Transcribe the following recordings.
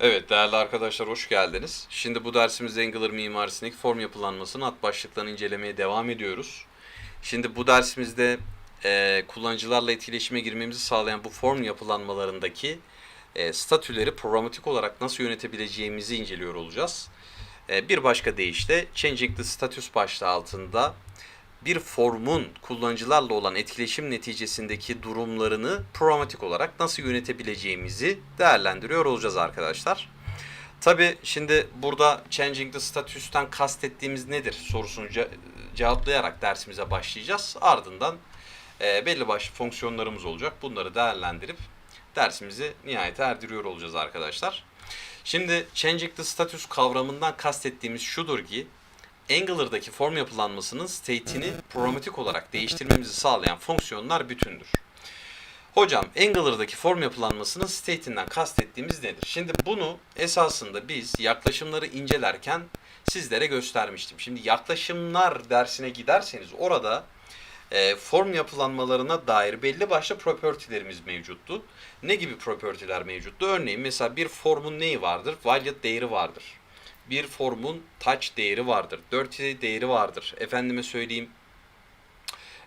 Evet değerli arkadaşlar hoş geldiniz. Şimdi bu dersimizde Angular mimarisindeki form yapılanmasının alt başlıklarını incelemeye devam ediyoruz. Şimdi bu dersimizde e, kullanıcılarla etkileşime girmemizi sağlayan bu form yapılanmalarındaki e, statüleri programatik olarak nasıl yönetebileceğimizi inceliyor olacağız. E, bir başka deyişle Changing the Status başlığı altında bir formun kullanıcılarla olan etkileşim neticesindeki durumlarını programatik olarak nasıl yönetebileceğimizi değerlendiriyor olacağız arkadaşlar. Tabi şimdi burada changing the status'tan kastettiğimiz nedir sorusunu ce- cevaplayarak dersimize başlayacağız. Ardından e, belli başlı fonksiyonlarımız olacak. Bunları değerlendirip dersimizi nihayete erdiriyor olacağız arkadaşlar. Şimdi changing the status kavramından kastettiğimiz şudur ki Angular'daki form yapılanmasının state'ini programatik olarak değiştirmemizi sağlayan fonksiyonlar bütündür. Hocam Angular'daki form yapılanmasının state'inden kastettiğimiz nedir? Şimdi bunu esasında biz yaklaşımları incelerken sizlere göstermiştim. Şimdi yaklaşımlar dersine giderseniz orada e, form yapılanmalarına dair belli başlı property'lerimiz mevcuttu. Ne gibi property'ler mevcuttu? Örneğin mesela bir formun neyi vardır? Valid değeri vardır. Bir formun touch değeri vardır. Dirty değeri vardır. Efendime söyleyeyim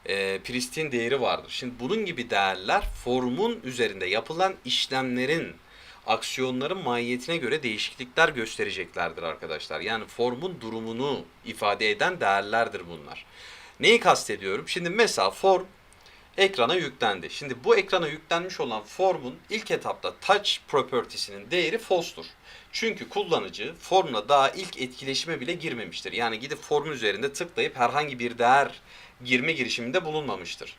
e, pristin değeri vardır. Şimdi bunun gibi değerler formun üzerinde yapılan işlemlerin aksiyonların mahiyetine göre değişiklikler göstereceklerdir arkadaşlar. Yani formun durumunu ifade eden değerlerdir bunlar. Neyi kastediyorum? Şimdi mesela form ekrana yüklendi. Şimdi bu ekrana yüklenmiş olan formun ilk etapta touch property'sinin değeri false'tur. Çünkü kullanıcı formla daha ilk etkileşime bile girmemiştir. Yani gidip formun üzerinde tıklayıp herhangi bir değer girme girişiminde bulunmamıştır.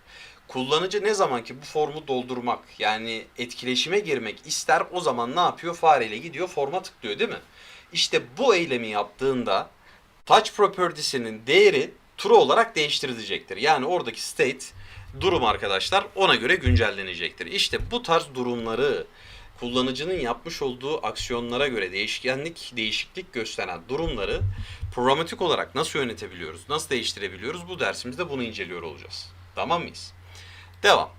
Kullanıcı ne zaman ki bu formu doldurmak yani etkileşime girmek ister o zaman ne yapıyor? Fareyle gidiyor forma tıklıyor değil mi? İşte bu eylemi yaptığında touch property'sinin değeri true olarak değiştirilecektir. Yani oradaki state durum arkadaşlar ona göre güncellenecektir. İşte bu tarz durumları kullanıcının yapmış olduğu aksiyonlara göre değişkenlik, değişiklik gösteren durumları programatik olarak nasıl yönetebiliyoruz, nasıl değiştirebiliyoruz bu dersimizde bunu inceliyor olacağız. Tamam mıyız? Devam.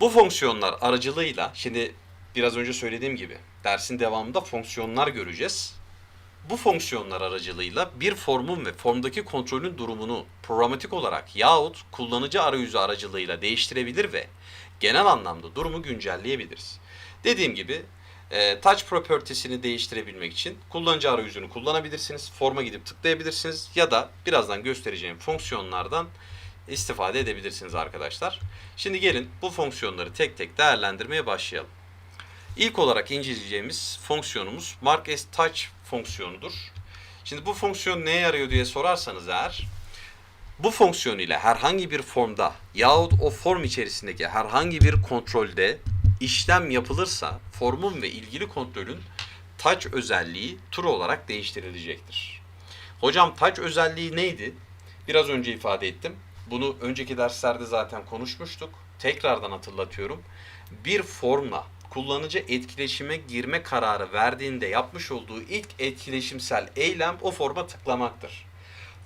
Bu fonksiyonlar aracılığıyla, şimdi biraz önce söylediğim gibi dersin devamında fonksiyonlar göreceğiz. Bu fonksiyonlar aracılığıyla bir formun ve formdaki kontrolün durumunu programatik olarak yahut kullanıcı arayüzü aracılığıyla değiştirebilir ve genel anlamda durumu güncelleyebiliriz. Dediğim gibi e, touch property'sini değiştirebilmek için kullanıcı arayüzünü kullanabilirsiniz. Forma gidip tıklayabilirsiniz ya da birazdan göstereceğim fonksiyonlardan istifade edebilirsiniz arkadaşlar. Şimdi gelin bu fonksiyonları tek tek değerlendirmeye başlayalım. İlk olarak inceleyeceğimiz fonksiyonumuz mark as touch fonksiyonudur. Şimdi bu fonksiyon neye yarıyor diye sorarsanız eğer bu fonksiyon ile herhangi bir formda yahut o form içerisindeki herhangi bir kontrolde işlem yapılırsa formun ve ilgili kontrolün touch özelliği true olarak değiştirilecektir. Hocam touch özelliği neydi? Biraz önce ifade ettim. Bunu önceki derslerde zaten konuşmuştuk. Tekrardan hatırlatıyorum. Bir formla kullanıcı etkileşime girme kararı verdiğinde yapmış olduğu ilk etkileşimsel eylem o forma tıklamaktır.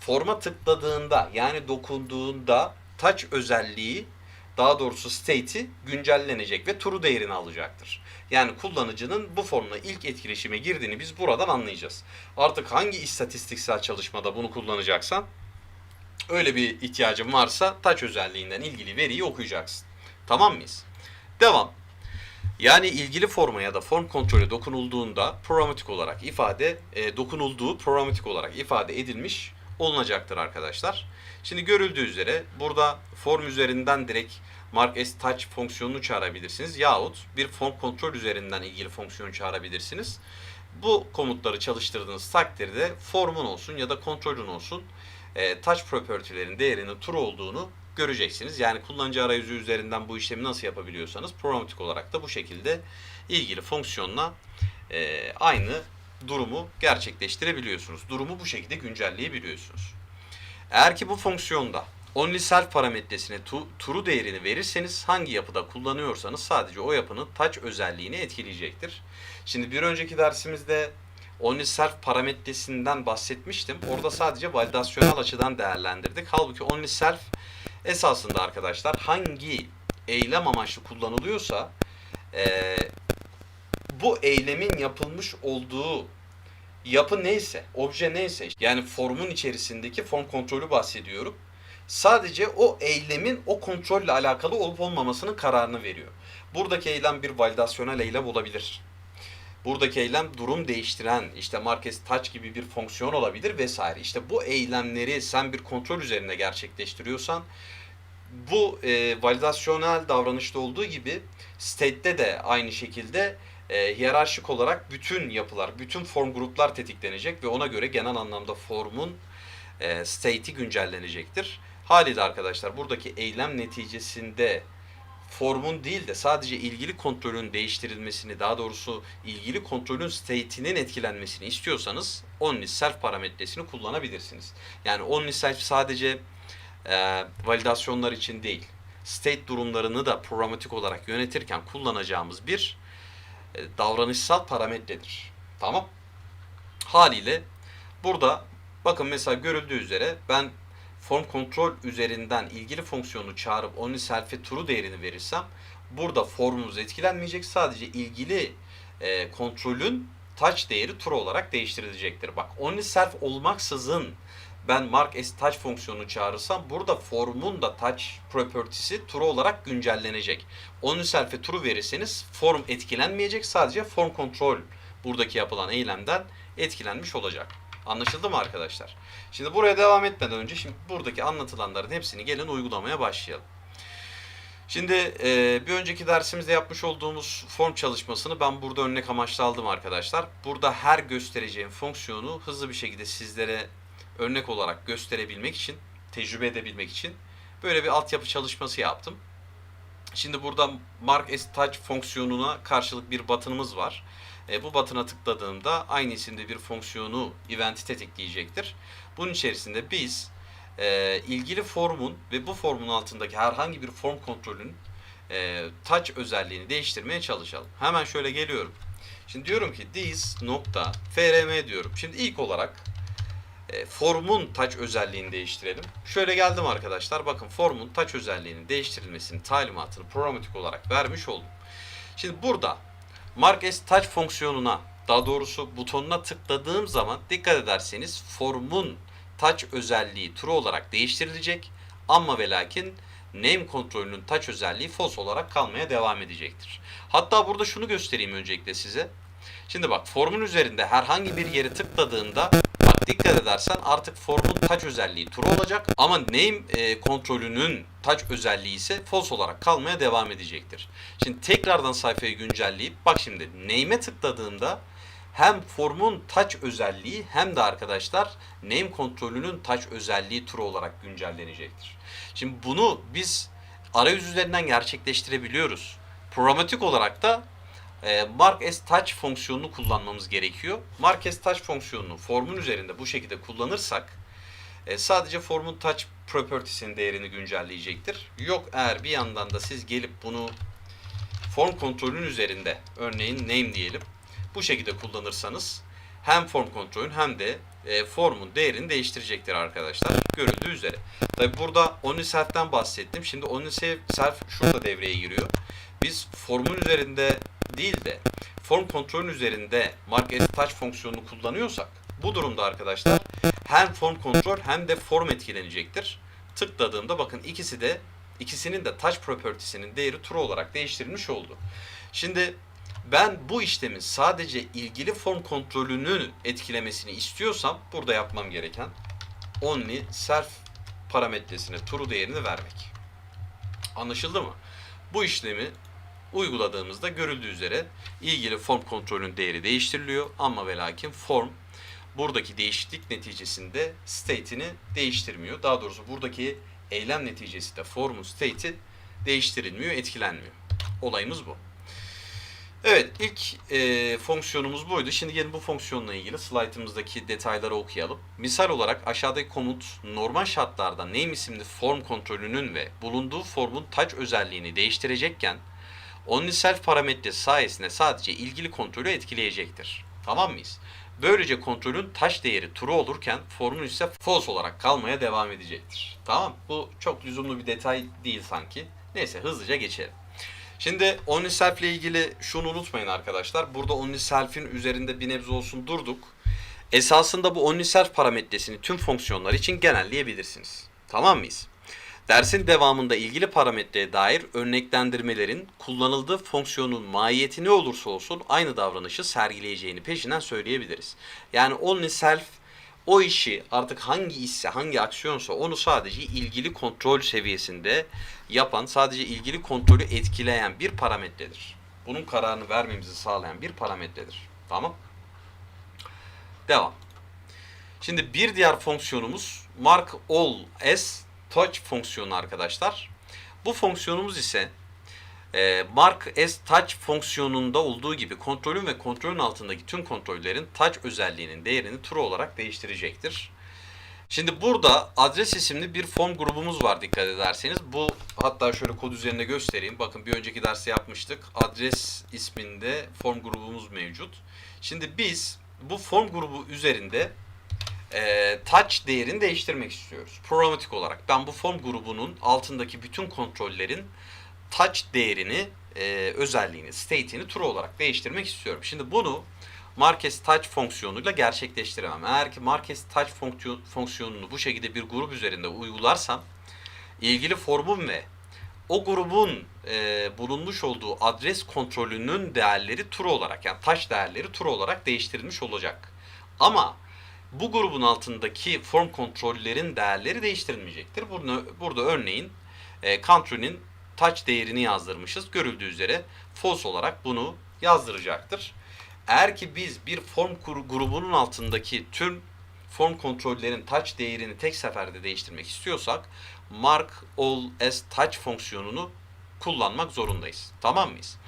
Forma tıkladığında yani dokunduğunda touch özelliği daha doğrusu state'i güncellenecek ve true değerini alacaktır. Yani kullanıcının bu formla ilk etkileşime girdiğini biz buradan anlayacağız. Artık hangi istatistiksel çalışmada bunu kullanacaksan öyle bir ihtiyacın varsa touch özelliğinden ilgili veriyi okuyacaksın. Tamam mıyız? Devam. Yani ilgili forma ya da form kontrolü dokunulduğunda programatik olarak ifade e, dokunulduğu programatik olarak ifade edilmiş olunacaktır arkadaşlar. Şimdi görüldüğü üzere burada form üzerinden direkt mark as touch fonksiyonunu çağırabilirsiniz yahut bir form kontrol üzerinden ilgili fonksiyonu çağırabilirsiniz. Bu komutları çalıştırdığınız takdirde formun olsun ya da kontrolün olsun e, touch property'lerin değerinin true olduğunu göreceksiniz. Yani kullanıcı arayüzü üzerinden bu işlemi nasıl yapabiliyorsanız programatik olarak da bu şekilde ilgili fonksiyonla e, aynı durumu gerçekleştirebiliyorsunuz. Durumu bu şekilde güncelleyebiliyorsunuz. Eğer ki bu fonksiyonda only self parametresine true değerini verirseniz hangi yapıda kullanıyorsanız sadece o yapının touch özelliğini etkileyecektir. Şimdi bir önceki dersimizde only self parametresinden bahsetmiştim. Orada sadece validasyonel açıdan değerlendirdik. Halbuki only self esasında arkadaşlar hangi eylem amaçlı kullanılıyorsa eee, bu eylemin yapılmış olduğu yapı neyse, obje neyse, yani formun içerisindeki form kontrolü bahsediyorum. Sadece o eylemin o kontrolle alakalı olup olmamasının kararını veriyor. Buradaki eylem bir validasyonel eylem olabilir. Buradaki eylem durum değiştiren, işte Marquez Touch gibi bir fonksiyon olabilir vesaire. İşte bu eylemleri sen bir kontrol üzerinde gerçekleştiriyorsan bu e, validasyonel davranışta olduğu gibi state'de de aynı şekilde e, hiyerarşik olarak bütün yapılar, bütün form gruplar tetiklenecek ve ona göre genel anlamda formun e, state'i güncellenecektir. Haliyle arkadaşlar buradaki eylem neticesinde formun değil de sadece ilgili kontrolün değiştirilmesini, daha doğrusu ilgili kontrolün state'inin etkilenmesini istiyorsanız OnlySelf parametresini kullanabilirsiniz. Yani OnlySelf sadece e, validasyonlar için değil, state durumlarını da programatik olarak yönetirken kullanacağımız bir davranışsal parametredir. Tamam. Haliyle burada bakın mesela görüldüğü üzere ben form kontrol üzerinden ilgili fonksiyonu çağırıp only self'e true değerini verirsem burada formumuz etkilenmeyecek. Sadece ilgili e, kontrolün touch değeri true olarak değiştirilecektir. Bak only self olmaksızın ben mark as touch fonksiyonunu çağırırsam burada formun da touch property'si true olarak güncellenecek. Only self'e true verirseniz form etkilenmeyecek. Sadece form kontrol buradaki yapılan eylemden etkilenmiş olacak. Anlaşıldı mı arkadaşlar? Şimdi buraya devam etmeden önce şimdi buradaki anlatılanların hepsini gelin uygulamaya başlayalım. Şimdi e, bir önceki dersimizde yapmış olduğumuz form çalışmasını ben burada örnek amaçlı aldım arkadaşlar. Burada her göstereceğim fonksiyonu hızlı bir şekilde sizlere örnek olarak gösterebilmek için, tecrübe edebilmek için böyle bir altyapı çalışması yaptım. Şimdi burada Mark Touch fonksiyonuna karşılık bir button'ımız var. E, bu button'a tıkladığımda aynı isimde bir fonksiyonu event'i tetikleyecektir. Bunun içerisinde biz e, ilgili formun ve bu formun altındaki herhangi bir form kontrolün e, touch özelliğini değiştirmeye çalışalım. Hemen şöyle geliyorum. Şimdi diyorum ki this frm diyorum. Şimdi ilk olarak e, formun touch özelliğini değiştirelim. Şöyle geldim arkadaşlar. Bakın formun touch özelliğinin değiştirilmesinin talimatını programatik olarak vermiş oldum. Şimdi burada Mark as touch fonksiyonuna daha doğrusu butonuna tıkladığım zaman dikkat ederseniz formun touch özelliği true olarak değiştirilecek ama ve lakin name kontrolünün touch özelliği false olarak kalmaya devam edecektir. Hatta burada şunu göstereyim öncelikle size. Şimdi bak formun üzerinde herhangi bir yere tıkladığında dikkat edersen artık formun touch özelliği true olacak ama name e, kontrolünün touch özelliği ise false olarak kalmaya devam edecektir. Şimdi tekrardan sayfayı güncelleyip bak şimdi name'e tıkladığımda hem formun touch özelliği hem de arkadaşlar name kontrolünün touch özelliği true olarak güncellenecektir. Şimdi bunu biz arayüz üzerinden gerçekleştirebiliyoruz. Programatik olarak da e, mark as touch fonksiyonunu kullanmamız gerekiyor. Mark as touch fonksiyonunu formun üzerinde bu şekilde kullanırsak e, sadece formun touch properties'in değerini güncelleyecektir. Yok eğer bir yandan da siz gelip bunu form kontrolün üzerinde örneğin name diyelim bu şekilde kullanırsanız hem form kontrolün hem de e, formun değerini değiştirecektir arkadaşlar. Görüldüğü üzere. Tabi burada OnlySelf'ten bahsettim. Şimdi OnlySelf şurada devreye giriyor. Biz formun üzerinde değil de form kontrolün üzerinde mark as touch fonksiyonunu kullanıyorsak bu durumda arkadaşlar hem form kontrol hem de form etkilenecektir. Tıkladığımda bakın ikisi de ikisinin de touch property'sinin değeri true olarak değiştirilmiş oldu. Şimdi ben bu işlemin sadece ilgili form kontrolünün etkilemesini istiyorsam burada yapmam gereken only self parametresine true değerini vermek. Anlaşıldı mı? Bu işlemi uyguladığımızda görüldüğü üzere ilgili form kontrolün değeri değiştiriliyor ama ve lakin form buradaki değişiklik neticesinde state'ini değiştirmiyor. Daha doğrusu buradaki eylem neticesi de formun state'i değiştirilmiyor, etkilenmiyor. Olayımız bu. Evet, ilk e, fonksiyonumuz buydu. Şimdi gelin bu fonksiyonla ilgili slaytımızdaki detayları okuyalım. Misal olarak aşağıdaki komut normal şartlarda name isimli form kontrolünün ve bulunduğu formun touch özelliğini değiştirecekken OnlySelf parametresi sayesinde sadece ilgili kontrolü etkileyecektir. Tamam mıyız? Böylece kontrolün taş değeri true olurken formun ise false olarak kalmaya devam edecektir. Tamam Bu çok lüzumlu bir detay değil sanki. Neyse hızlıca geçelim. Şimdi OnlySelf ile ilgili şunu unutmayın arkadaşlar. Burada OnlySelf'in üzerinde bir nebze olsun durduk. Esasında bu OnlySelf parametresini tüm fonksiyonlar için genelleyebilirsiniz. Tamam mıyız? Dersin devamında ilgili parametreye dair örneklendirmelerin kullanıldığı fonksiyonun mahiyeti ne olursa olsun aynı davranışı sergileyeceğini peşinden söyleyebiliriz. Yani OnlySelf o işi artık hangi işse, hangi aksiyonsa onu sadece ilgili kontrol seviyesinde yapan, sadece ilgili kontrolü etkileyen bir parametredir. Bunun kararını vermemizi sağlayan bir parametredir. Tamam? Devam. Şimdi bir diğer fonksiyonumuz mark all as touch fonksiyonu arkadaşlar. Bu fonksiyonumuz ise e, mark as touch fonksiyonunda olduğu gibi kontrolün ve kontrolün altındaki tüm kontrollerin touch özelliğinin değerini true olarak değiştirecektir. Şimdi burada adres isimli bir form grubumuz var dikkat ederseniz. Bu hatta şöyle kod üzerinde göstereyim. Bakın bir önceki derste yapmıştık. Adres isminde form grubumuz mevcut. Şimdi biz bu form grubu üzerinde e, touch değerini değiştirmek istiyoruz. Programatik olarak. Ben bu form grubunun altındaki bütün kontrollerin touch değerini, e, özelliğini, state'ini true olarak değiştirmek istiyorum. Şimdi bunu Marquez touch fonksiyonuyla gerçekleştiremem. Eğer ki Marquez touch fonksiyon, fonksiyonunu bu şekilde bir grup üzerinde uygularsam ilgili formun ve o grubun e, bulunmuş olduğu adres kontrolünün değerleri true olarak yani touch değerleri true olarak değiştirilmiş olacak. Ama bu grubun altındaki form kontrollerin değerleri değiştirilmeyecektir. Burada, burada örneğin e, country'nin touch değerini yazdırmışız. Görüldüğü üzere false olarak bunu yazdıracaktır. Eğer ki biz bir form grubunun altındaki tüm form kontrollerin touch değerini tek seferde değiştirmek istiyorsak mark all as touch fonksiyonunu kullanmak zorundayız. Tamam mıyız?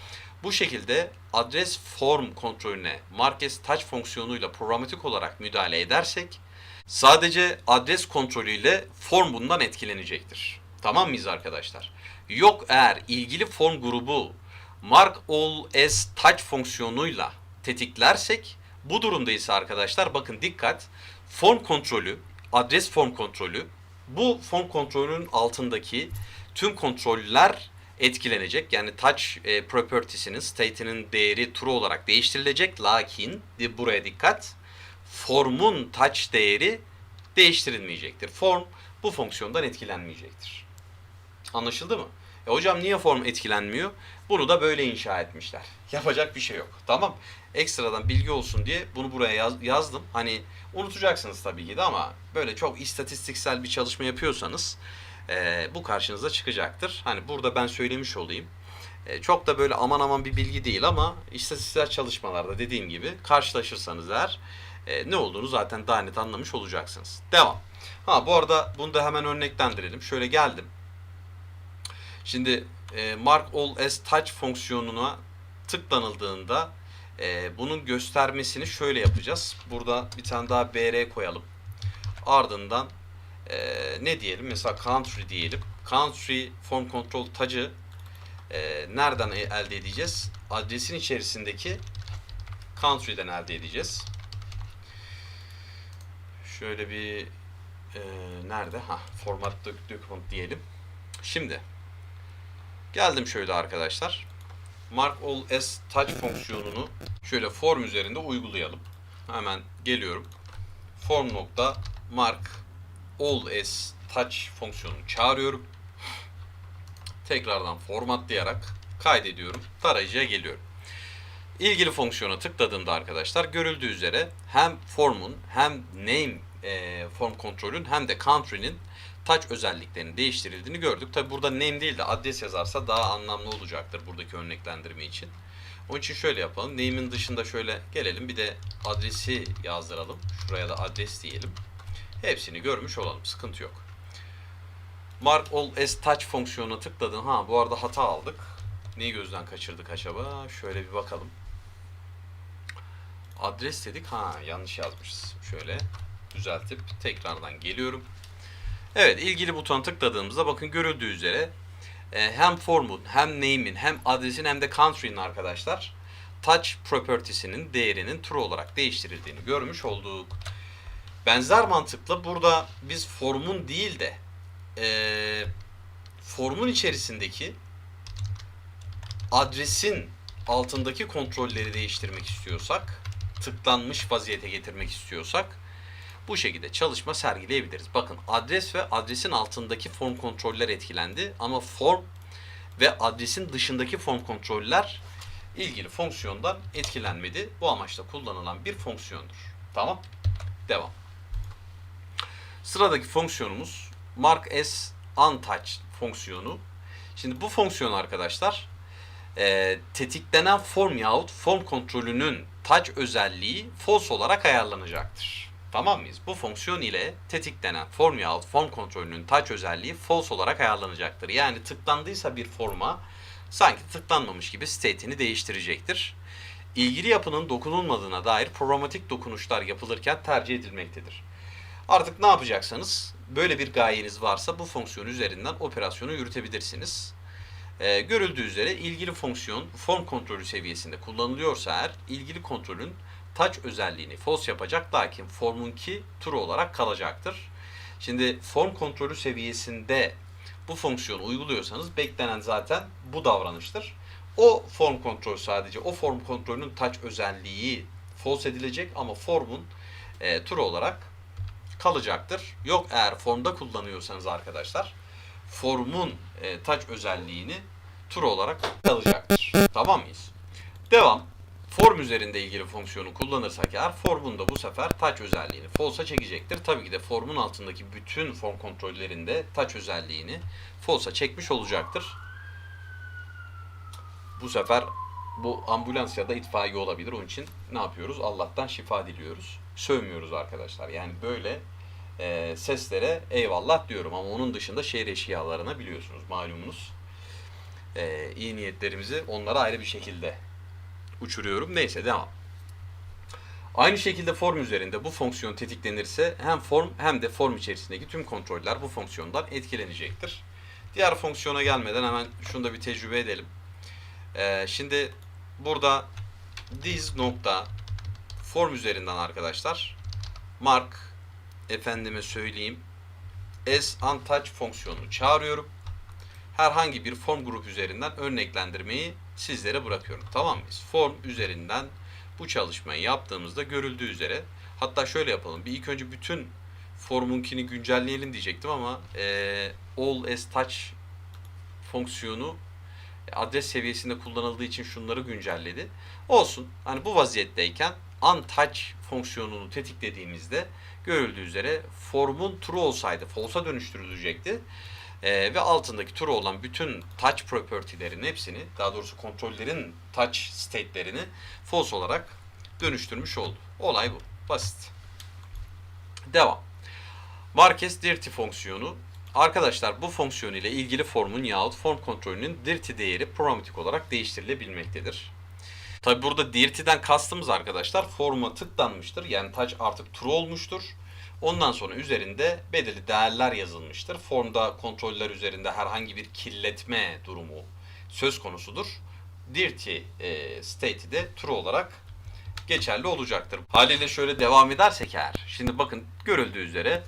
Bu şekilde adres form kontrolüne as touch fonksiyonuyla programatik olarak müdahale edersek sadece adres kontrolüyle form bundan etkilenecektir. Tamam mıyız arkadaşlar? Yok eğer ilgili form grubu mark all as touch fonksiyonuyla tetiklersek bu durumda ise arkadaşlar bakın dikkat form kontrolü, adres form kontrolü bu form kontrolünün altındaki tüm kontroller etkilenecek. Yani touch e, properties'inin, state'inin değeri true olarak değiştirilecek. Lakin de buraya dikkat. Form'un touch değeri değiştirilmeyecektir. Form bu fonksiyondan etkilenmeyecektir. Anlaşıldı mı? E hocam niye form etkilenmiyor? Bunu da böyle inşa etmişler. Yapacak bir şey yok. Tamam. Ekstradan bilgi olsun diye bunu buraya yaz, yazdım. Hani unutacaksınız tabii ki de ama böyle çok istatistiksel bir çalışma yapıyorsanız e, bu karşınıza çıkacaktır. Hani burada ben söylemiş olayım. E, çok da böyle aman aman bir bilgi değil ama istatistiksel çalışmalarda dediğim gibi karşılaşırsanız eğer e, ne olduğunu zaten daha net anlamış olacaksınız. Devam. Ha bu arada bunu da hemen örneklendirelim. Şöyle geldim. Şimdi e, mark all as touch fonksiyonuna tıklanıldığında e, bunun göstermesini şöyle yapacağız. Burada bir tane daha br koyalım. Ardından e, ne diyelim? Mesela country diyelim. Country form control tacı e, nereden elde edeceğiz? Adresin içerisindeki country'den elde edeceğiz. Şöyle bir e, nerede? Ha, format document diyelim. Şimdi geldim şöyle arkadaşlar. Mark all as touch fonksiyonunu şöyle form üzerinde uygulayalım. Hemen geliyorum. Form nokta mark all as touch fonksiyonunu çağırıyorum. Tekrardan formatlayarak kaydediyorum. Tarayıcıya geliyorum. İlgili fonksiyona tıkladığımda arkadaşlar görüldüğü üzere hem formun hem name e, form kontrolün hem de country'nin touch özelliklerinin değiştirildiğini gördük. Tabi burada name değil de adres yazarsa daha anlamlı olacaktır buradaki örneklendirme için. Onun için şöyle yapalım. Name'in dışında şöyle gelelim. Bir de adresi yazdıralım. Şuraya da adres diyelim. Hepsini görmüş olalım. Sıkıntı yok. Mark all as touch fonksiyonuna tıkladım. Ha bu arada hata aldık. Neyi gözden kaçırdık acaba? Şöyle bir bakalım. Adres dedik. Ha yanlış yazmışız. Şöyle düzeltip tekrardan geliyorum. Evet ilgili butona tıkladığımızda bakın görüldüğü üzere e, hem formun hem name'in hem adresin hem de country'nin arkadaşlar touch properties'inin değerinin true olarak değiştirildiğini görmüş olduk. Benzer mantıkla burada biz formun değil de e, formun içerisindeki adresin altındaki kontrolleri değiştirmek istiyorsak, tıklanmış vaziyete getirmek istiyorsak bu şekilde çalışma sergileyebiliriz. Bakın adres ve adresin altındaki form kontroller etkilendi ama form ve adresin dışındaki form kontroller ilgili fonksiyondan etkilenmedi. Bu amaçla kullanılan bir fonksiyondur. Tamam? Devam. Sıradaki fonksiyonumuz mark as untouched fonksiyonu. Şimdi bu fonksiyon arkadaşlar e, tetiklenen form yahut form kontrolünün touch özelliği false olarak ayarlanacaktır. Tamam mıyız? Bu fonksiyon ile tetiklenen form yahut form kontrolünün touch özelliği false olarak ayarlanacaktır. Yani tıklandıysa bir forma sanki tıklanmamış gibi state'ini değiştirecektir. İlgili yapının dokunulmadığına dair programatik dokunuşlar yapılırken tercih edilmektedir. Artık ne yapacaksanız böyle bir gayeniz varsa bu fonksiyon üzerinden operasyonu yürütebilirsiniz. Ee, görüldüğü üzere ilgili fonksiyon form kontrolü seviyesinde kullanılıyorsa eğer ilgili kontrolün touch özelliğini false yapacak lakin formunki true olarak kalacaktır. Şimdi form kontrolü seviyesinde bu fonksiyonu uyguluyorsanız beklenen zaten bu davranıştır. O form kontrol sadece o form kontrolünün touch özelliği false edilecek ama formun e, true olarak kalacaktır. Yok eğer formda kullanıyorsanız arkadaşlar formun e, touch özelliğini true olarak kalacaktır. Tamam mıyız? Devam. Form üzerinde ilgili fonksiyonu kullanırsak eğer formun da bu sefer touch özelliğini false'a çekecektir. Tabii ki de formun altındaki bütün form kontrollerinde touch özelliğini false'a çekmiş olacaktır. Bu sefer bu ambulans ya da itfaiye olabilir. Onun için ne yapıyoruz? Allah'tan şifa diliyoruz. Sövmüyoruz arkadaşlar. Yani böyle e, seslere eyvallah diyorum ama onun dışında şehir eşkıyalarına biliyorsunuz malumunuz. E, iyi niyetlerimizi onlara ayrı bir şekilde uçuruyorum. Neyse devam. Aynı şekilde form üzerinde bu fonksiyon tetiklenirse hem form hem de form içerisindeki tüm kontroller bu fonksiyondan etkilenecektir. Diğer fonksiyona gelmeden hemen şunu da bir tecrübe edelim. Ee, şimdi burada this nokta form üzerinden arkadaşlar mark efendime söyleyeyim as untouched fonksiyonunu çağırıyorum. Herhangi bir form grup üzerinden örneklendirmeyi sizlere bırakıyorum. Tamam mıyız? Form üzerinden bu çalışmayı yaptığımızda görüldüğü üzere hatta şöyle yapalım. Bir ilk önce bütün formunkini güncelleyelim diyecektim ama e, all as touch fonksiyonu adres seviyesinde kullanıldığı için şunları güncelledi. Olsun. Hani bu vaziyetteyken untouch fonksiyonunu tetiklediğimizde görüldüğü üzere formun true olsaydı false'a dönüştürülecekti. Ee, ve altındaki true olan bütün touch property'lerin hepsini, daha doğrusu kontrollerin touch state'lerini false olarak dönüştürmüş oldu. Olay bu. Basit. Devam. Marquez dirty fonksiyonu. Arkadaşlar bu fonksiyon ile ilgili formun yahut form kontrolünün dirty değeri programatik olarak değiştirilebilmektedir. Tabi burada dirty'den kastımız arkadaşlar forma tıklanmıştır. Yani touch artık true olmuştur. Ondan sonra üzerinde belirli değerler yazılmıştır. Formda kontroller üzerinde herhangi bir kirletme durumu söz konusudur. Dirty e, state'i de true olarak geçerli olacaktır. Haliyle şöyle devam edersek eğer. Şimdi bakın görüldüğü üzere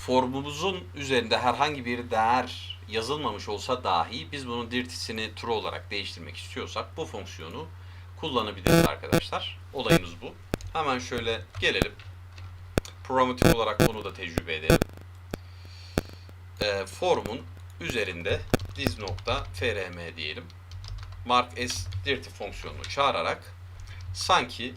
formumuzun üzerinde herhangi bir değer yazılmamış olsa dahi biz bunun dirtisini true olarak değiştirmek istiyorsak bu fonksiyonu kullanabiliriz arkadaşlar. Olayımız bu. Hemen şöyle gelelim. Programatik olarak bunu da tecrübe edelim. E, formun üzerinde diz nokta frm diyelim. Mark as dirty fonksiyonunu çağırarak sanki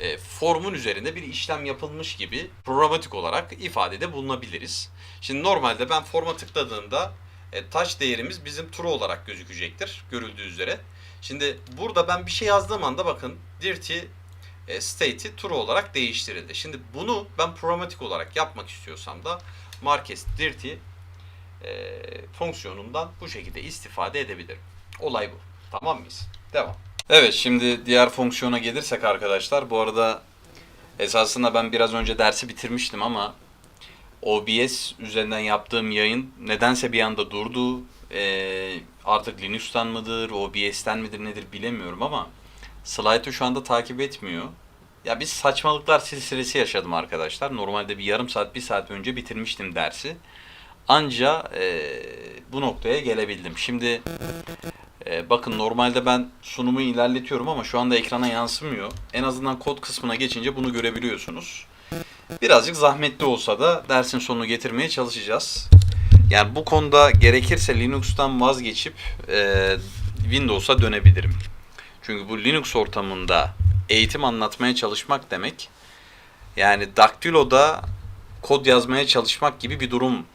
e, formun üzerinde bir işlem yapılmış gibi programatik olarak ifadede bulunabiliriz. Şimdi normalde ben forma tıkladığımda e, touch değerimiz bizim true olarak gözükecektir görüldüğü üzere. Şimdi burada ben bir şey yazdığım anda bakın dirty e, state'i true olarak değiştirildi. Şimdi bunu ben programatik olarak yapmak istiyorsam da marquez dirty e, fonksiyonundan bu şekilde istifade edebilirim. Olay bu. Tamam mıyız? Devam. Evet şimdi diğer fonksiyona gelirsek arkadaşlar. Bu arada esasında ben biraz önce dersi bitirmiştim ama OBS üzerinden yaptığım yayın nedense bir anda durdu. Ee, artık Linux'tan mıdır, OBS'ten midir nedir bilemiyorum ama Slide'ı şu anda takip etmiyor. Ya biz saçmalıklar silsilesi yaşadım arkadaşlar. Normalde bir yarım saat, bir saat önce bitirmiştim dersi. Anca e, bu noktaya gelebildim. Şimdi Ee, bakın normalde ben sunumu ilerletiyorum ama şu anda ekrana yansımıyor. En azından kod kısmına geçince bunu görebiliyorsunuz. Birazcık zahmetli olsa da dersin sonunu getirmeye çalışacağız. Yani bu konuda gerekirse Linux'tan vazgeçip e, Windows'a dönebilirim. Çünkü bu Linux ortamında eğitim anlatmaya çalışmak demek yani Daktilo'da kod yazmaya çalışmak gibi bir durum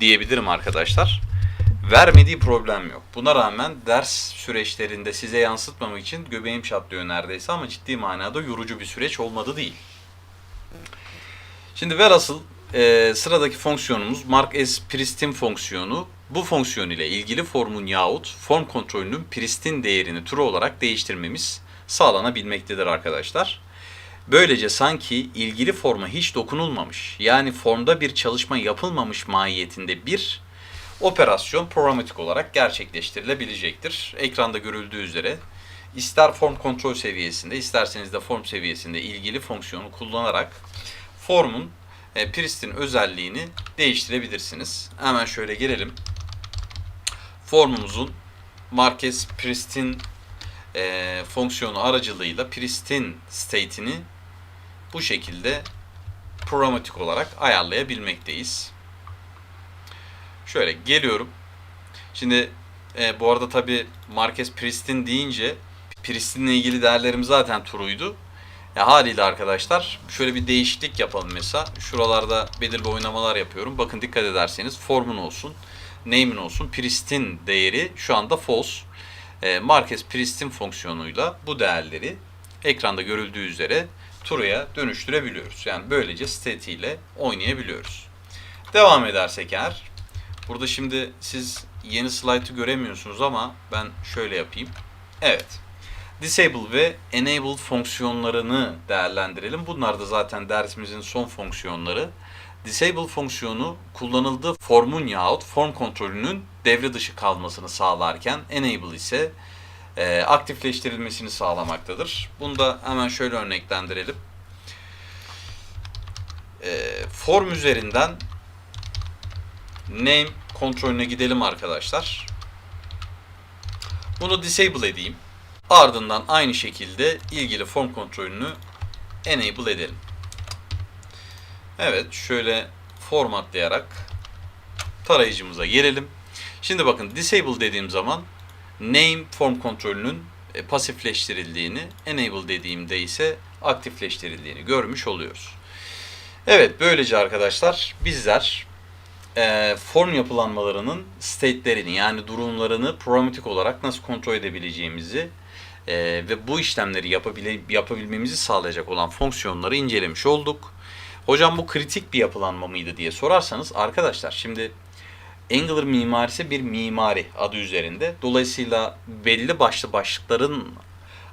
diyebilirim arkadaşlar. Vermediği problem yok. Buna rağmen ders süreçlerinde size yansıtmamak için göbeğim çatlıyor neredeyse ama ciddi manada yorucu bir süreç olmadı değil. Şimdi velhasıl e, sıradaki fonksiyonumuz mark as pristin fonksiyonu. Bu fonksiyon ile ilgili formun yahut form kontrolünün pristin değerini true olarak değiştirmemiz sağlanabilmektedir arkadaşlar. Böylece sanki ilgili forma hiç dokunulmamış, yani formda bir çalışma yapılmamış mahiyetinde bir operasyon programatik olarak gerçekleştirilebilecektir. Ekranda görüldüğü üzere ister form kontrol seviyesinde, isterseniz de form seviyesinde ilgili fonksiyonu kullanarak formun e, Prist'in özelliğini değiştirebilirsiniz. Hemen şöyle gelelim. Formumuzun Marquez Prist'in e, fonksiyonu aracılığıyla Prist'in state'ini bu şekilde programatik olarak ayarlayabilmekteyiz. Şöyle geliyorum. Şimdi e, bu arada tabi Marquez Pristin deyince Pristin'le ilgili değerlerim zaten true'ydu. Ya haliyle arkadaşlar şöyle bir değişiklik yapalım mesela. Şuralarda belirli oynamalar yapıyorum. Bakın dikkat ederseniz formun olsun, name'in olsun. Pristin değeri şu anda false. E, Marquez Pristin fonksiyonuyla bu değerleri ekranda görüldüğü üzere true'ya dönüştürebiliyoruz. Yani böylece state ile oynayabiliyoruz. Devam edersek eğer Burada şimdi siz yeni slide'ı göremiyorsunuz ama ben şöyle yapayım. Evet. Disable ve enable fonksiyonlarını değerlendirelim. Bunlar da zaten dersimizin son fonksiyonları. Disable fonksiyonu kullanıldığı formun yahut form kontrolünün devre dışı kalmasını sağlarken enable ise e, aktifleştirilmesini sağlamaktadır. Bunu da hemen şöyle örneklendirelim. E, form üzerinden name kontrolüne gidelim arkadaşlar. Bunu disable edeyim. Ardından aynı şekilde ilgili form kontrolünü enable edelim. Evet şöyle formatlayarak tarayıcımıza gelelim. Şimdi bakın disable dediğim zaman name form kontrolünün e, pasifleştirildiğini, enable dediğimde ise aktifleştirildiğini görmüş oluyoruz. Evet böylece arkadaşlar bizler e, form yapılanmalarının state'lerini yani durumlarını programatik olarak nasıl kontrol edebileceğimizi e, ve bu işlemleri yapabile, yapabilmemizi sağlayacak olan fonksiyonları incelemiş olduk. Hocam bu kritik bir yapılanma mıydı diye sorarsanız arkadaşlar şimdi Angular mimarisi bir mimari adı üzerinde. Dolayısıyla belli başlı başlıkların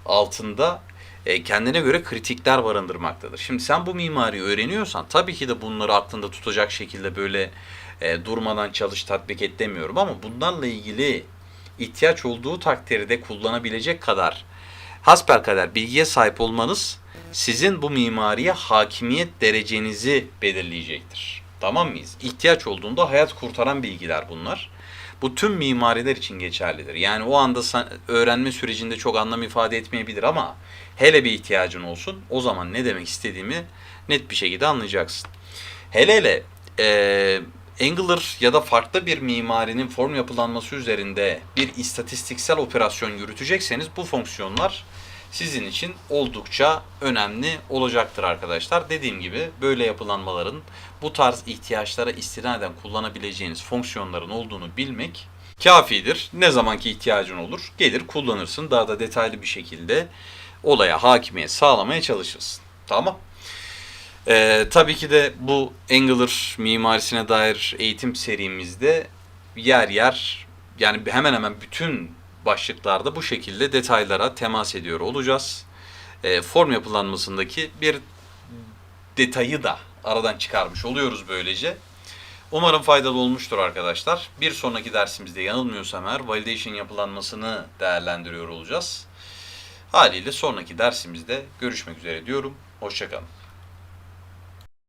altında e, kendine göre kritikler barındırmaktadır. Şimdi sen bu mimariyi öğreniyorsan tabii ki de bunları aklında tutacak şekilde böyle e, durmadan çalış tatbik et demiyorum ama bunlarla ilgili ihtiyaç olduğu takdirde kullanabilecek kadar hasbelkader bilgiye sahip olmanız sizin bu mimariye hakimiyet derecenizi belirleyecektir. Tamam mıyız? İhtiyaç olduğunda hayat kurtaran bilgiler bunlar. Bu tüm mimariler için geçerlidir. Yani o anda öğrenme sürecinde çok anlam ifade etmeyebilir ama hele bir ihtiyacın olsun o zaman ne demek istediğimi net bir şekilde anlayacaksın. Hele hele e, Angular ya da farklı bir mimarinin form yapılanması üzerinde bir istatistiksel operasyon yürütecekseniz bu fonksiyonlar sizin için oldukça önemli olacaktır arkadaşlar. Dediğim gibi böyle yapılanmaların bu tarz ihtiyaçlara istinaden kullanabileceğiniz fonksiyonların olduğunu bilmek kafidir. Ne zamanki ihtiyacın olur gelir kullanırsın. Daha da detaylı bir şekilde olaya hakimiyet sağlamaya çalışırsın. Tamam. Ee, tabii ki de bu Angular mimarisine dair eğitim serimizde yer yer yani hemen hemen bütün başlıklarda bu şekilde detaylara temas ediyor olacağız. Ee, form yapılanmasındaki bir detayı da aradan çıkarmış oluyoruz böylece. Umarım faydalı olmuştur arkadaşlar. Bir sonraki dersimizde yanılmıyorsam eğer validation yapılanmasını değerlendiriyor olacağız. Haliyle sonraki dersimizde görüşmek üzere diyorum. Hoşçakalın.